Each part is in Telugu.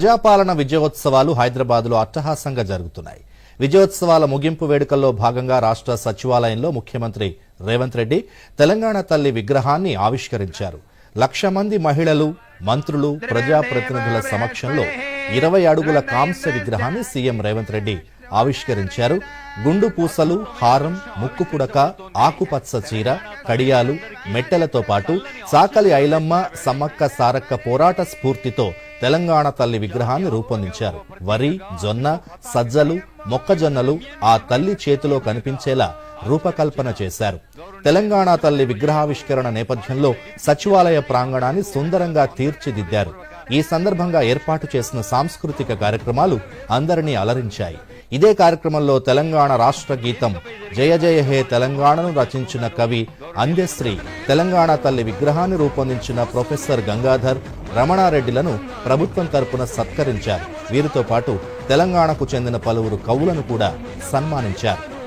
ప్రజాపాలన విజయోత్సవాలు హైదరాబాద్లో అట్టహాసంగా జరుగుతున్నాయి. విజయోత్సవాల ముగింపు వేడుకల్లో భాగంగా రాష్ట్ర సచివాలయంలో ముఖ్యమంత్రి రేవంత్ రెడ్డి తెలంగాణ తల్లి విగ్రహాన్ని ఆవిష్కరించారు. లక్ష మంది మహిళలు మంత్రులు ప్రజాప్రతినిధుల సమక్షంలో ఇరవై అడుగుల కాంస్య విగ్రహాన్ని సీఎం రేవంత్ రెడ్డి ఆవిష్కరించారు. గుండు పూసలు హారం ముక్కు పుడక ఆకుపచ్చ చీర కడియాలు మెట్టెలతో పాటు సాకలి ఐలమ్మ సమ్మక్క సారక్క పోరాట స్ఫూర్తితో తెలంగాణ తల్లి విగ్రహాన్ని రూపొందించారు. వరి జొన్న సజ్జలు మొక్కజొన్నలు ఆ తల్లి చేతిలో కనిపించేలా రూపకల్పన చేశారు. తెలంగాణ తల్లి విగ్రహావిష్కరణ నేపథ్యంలో సచివాలయ ప్రాంగణాన్ని సుందరంగా తీర్చిదిద్దారు. ఈ సందర్భంగా ఏర్పాటు చేసిన సాంస్కృతిక కార్యక్రమాలు అందరినీ అలరించాయి. ఇదే కార్యక్రమంలో తెలంగాణ రాష్ట్ర గీతం జయ జయ హే తెలంగాణను రచించిన కవి అంద్యశ్రీ తెలంగాణ తల్లి విగ్రహాన్ని రూపొందించిన ప్రొఫెసర్ గంగాధర్ రమణారెడ్డిలను ప్రభుత్వం తరపున సత్కరించారు. వీరితో పాటు తెలంగాణకు చెందిన పలువురు కవులను కూడా సన్మానించారు.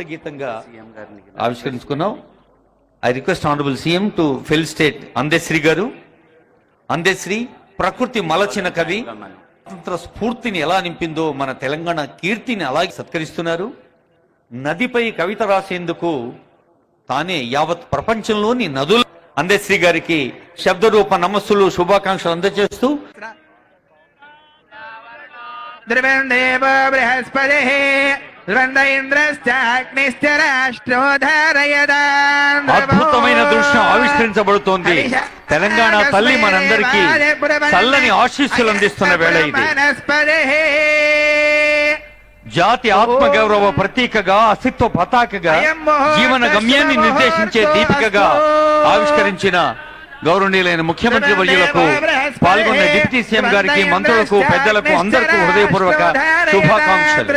గీతంగా ఆవిష్కరించుకున్నాం. I request honourable CM to fill state Andesri garu. Andesri ప్రకృతి మలచిన కవి. స్వతంత్ర స్ఫూర్తిని ఎలా నింపిందో మన తెలంగాణ కీర్తిని అలాగే సత్కరిస్తున్నారు. నదిపై కవిత రాసేందుకు తానే యావత్ ప్రపంచంలోని నదులు అందేశ్రీ గారికి శబ్దరూప నమస్సులు శుభాకాంక్షలు అందజేస్తూ బృహస్పతిः అద్భుతమైన దృశ్యం ఆవిష్కరించబడుతోంది. తెలంగాణ తల్లి మనందరికీ చల్లని ఆశీస్సులు అందిస్తున్న వేళ ఇది. జాతి ఆత్మగౌరవ ప్రతీకగా అస్తిత్వ పతాకగా జీవన గమ్యాన్ని నిర్దేశించే దీపికగా ఆవిష్కరించిన గౌరవనీయులైన ముఖ్యమంత్రి వర్యులకు పాల్గొన్న డిప్యూటీ సీఎం గారికి మంత్రులకు పెద్దలకు అందరికీ హృదయపూర్వక శుభాకాంక్షలు